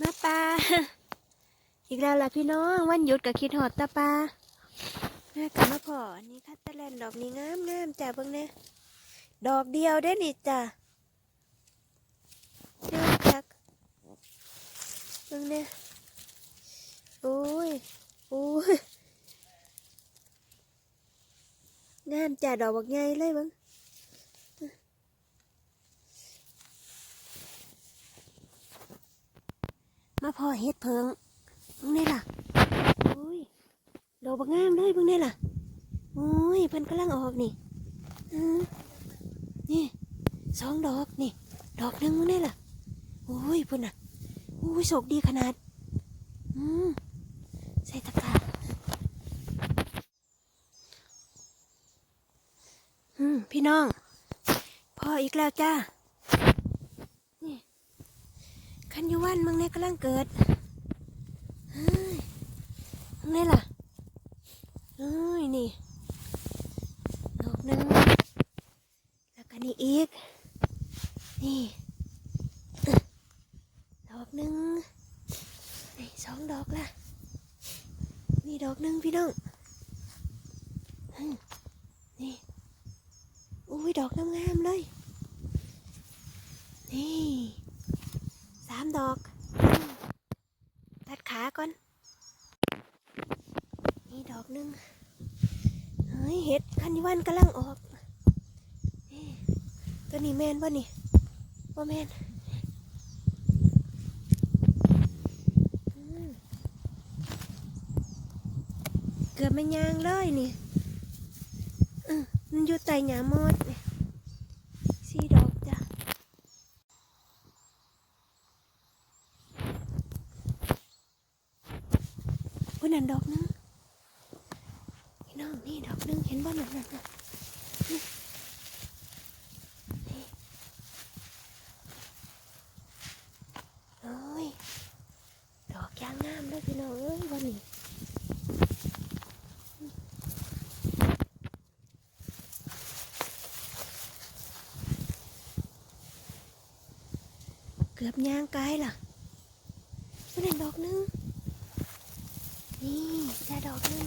มาปลาอีกแล้วล่ะพี่น้องวันหยุดกับคิดหอดตาปลาแม่กลับมาพออันนี้คัตเตอร์แลนด์ดอกนี้งามงามจ้ะเบิ่งเนี่ยดอกเดียวได้นี่จ้ะเจ้าจักเบิ่งเนี่ยโอ้ยโอ้ยงามจ้ะดอกบักใหญ่เลยเบิ่ง มาพอเฮ็ดเพิงเบิ่งนี่ล่ะโอ้ยดอกบักงามเลยเบิ่งนี่ล่ะโอ้ยเพิ่นกำลังออกนี่อือนี่สองดอกนี่ ดอกหนึ่งเบิ่งนี่ล่ะโอ้ยเพิ่นน่ะโอ้ยโชคดีขนาดอืมใส่ตะกร้าอืมพี่น้อง พออีกแล้วจ้า คันยูวันมึงเนี่ยกำลังเกิดมึงเนี่ยล่ะเอ้ยนี่ดอกหนึ่งแล้วก็นี่อีก นี่ดอกหนึ่งนี่สองดอกละนี่ดอกหนึ่งพี่น้องนี่อุ้ยดอกงามๆเลยนี่ สามดอก ตัดขาก่อน นี่ดอกหนึ่งเฮ้ยเห็ดคันยวันกำลังออกนี่ตัวนี้แมนป่ะนี่ว่าแมนเกือบไม่ยางเลยนี่อืมมันอยู่ใต้หญ้ามอดนี่สี่ดอกจ้ะ อุ้ย นั่นดอกนึงพี่น้องนี่ดอกนึงเห็นบ่นั่นนั่นนั่นนี่นี่โอ้ยดอกยางงามเลยพี่น้องเอ้ยวันนี้เกือบยางไกลล่ะหนั่นดอกนึง ดอกนี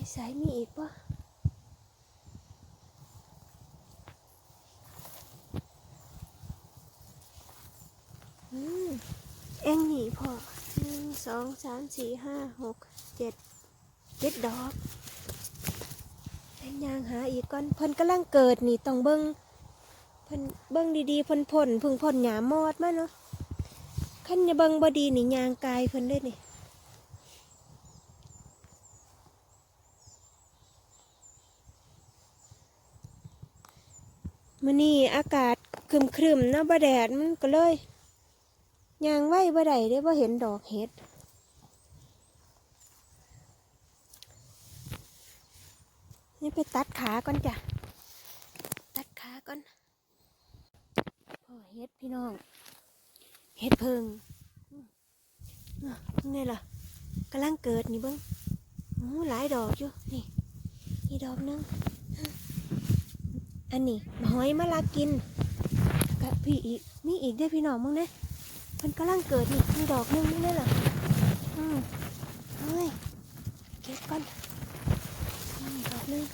่สายมีอีกปะอืมเอ็งหนีพอหนึ่งสองสามสี่ห้าหกเจ็ดเจ็ดดอกเอ็งยางหาอีกก่อนเพิ่นกำลังเกิดนี่ต้องเบิ้ง พ่นเบิ่งดีๆพ่นพ่นพึ่งพ่นหยามอดมาเนาะคันยาเบิ่งบ่ดีนี่ยางกายเพิ่นเลยนี่มื้อนี้อากาศครึมๆเนาะบ่แดดมันก็เลยยางไหวบ่ได้เด้บ่เห็นดอกเห็ดนี่ไปตัดขาก่อนจ้ะ ตัดขาก่อน เฮ็ดพี่น้อง เฮ็ดเพิงนี่ล่ะกำลังเกิดนี่เบิ้งโอ้หลายดอกอยู่นี่นี่ดอกหนึงอันนี้หอยมะลากินกับพี่อีกมีอีกได้พี่น้องมึงเนี่ยมันกำลังเกิดนี่มีดอกหนึงนี่ล่ะอืมเฮ้ยเก็บก่อนนี่ดอกหนึง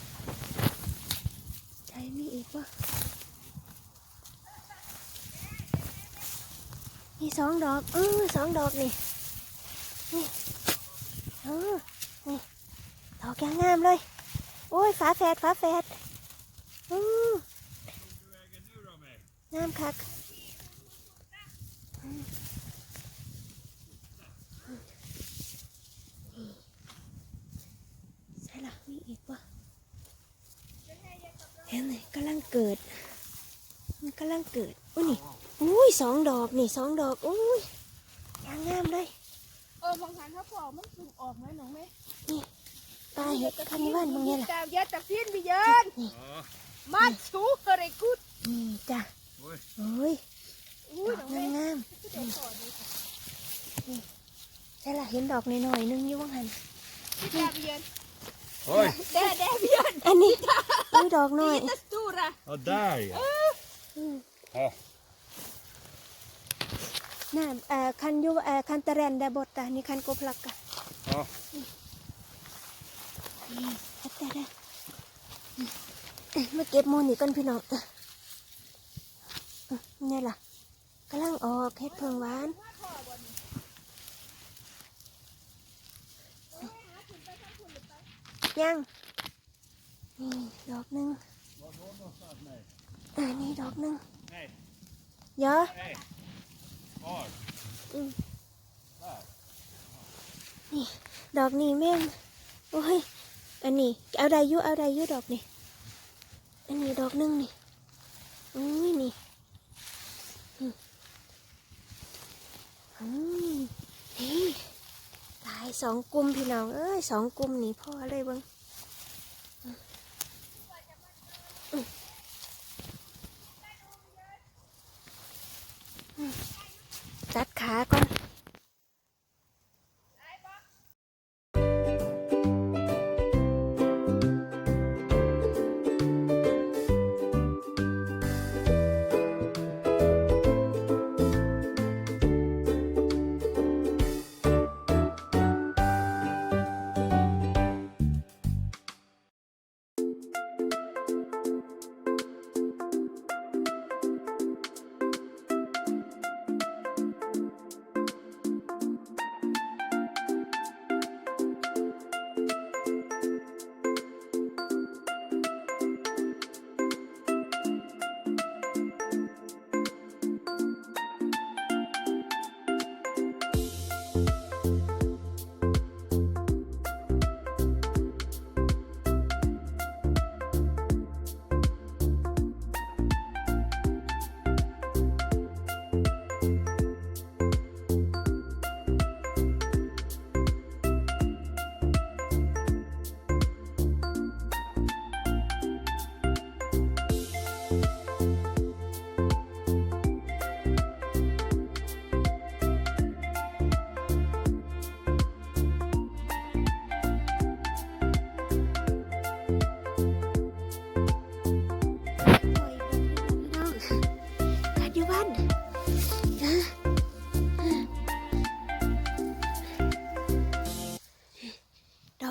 ใช่มีอีกวะ นี่สองดอกเออสองดอกนี่นี่เออนี่ดอกยางงามเลย โอ้ยฝาแฝดฝาแฝดอืองามคักใช่ละมีอีกวะเห็นไหมกำลังเกิด มันกำลังเกิดอุ้ยนี่ อุ้ยสองดอกนี่สองดอกอุ้ยยางงามเลยเออบางครั้งถ้าพอมันซึมออกไหมหนูไหมตาเห็ดคันนี้บ้านมึงเนี่ยล่ะตามยาตะเพียนไปเยินนี่มาชูอะไรกุดนี่จ้ะโอ้ยโอ้ยอุ้ดยอกหนูงามแม่งามเดี๋ยวก่อนดิใช่ละเห็นดอกหน่อยๆนึงอยู่ว่างหันพี่ตามไปเยิน Oj, แด่แด่เบียนอันนี้อุ้ยดอกน้อยตัสตูระ ja där ja. ja. น่าเอ่อคันอยูเอ่อคันตะแรนได้บดตานี่คันกบลักกะ Ja. นี่เฮ็ดแต่ได้เอ้ยมาเก็บหมูนี่ก่อนพี่น้องเอ้ยเอ้ยนี่ล่ะกำลังออกเฮ็ดเพิงหวานยังนี่ดอกหนึ่งอ่านี่ดอกหนึ่ง Nej, เยอะ nej. Var? ดอกนี้แม่งโอ้ยอันนี้เอาได้อยุเอาได้อยุดอกนี่อันนี้ดอกหนึงนี่อุ้ยนี่อืมอืมนี่หลายสองกลุ่มพี่น้องเอ้ยสองกลุ่มนี่พ่อเลยเบังอืมอืมอืม จัดขาก่อน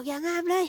อกยางงามเลย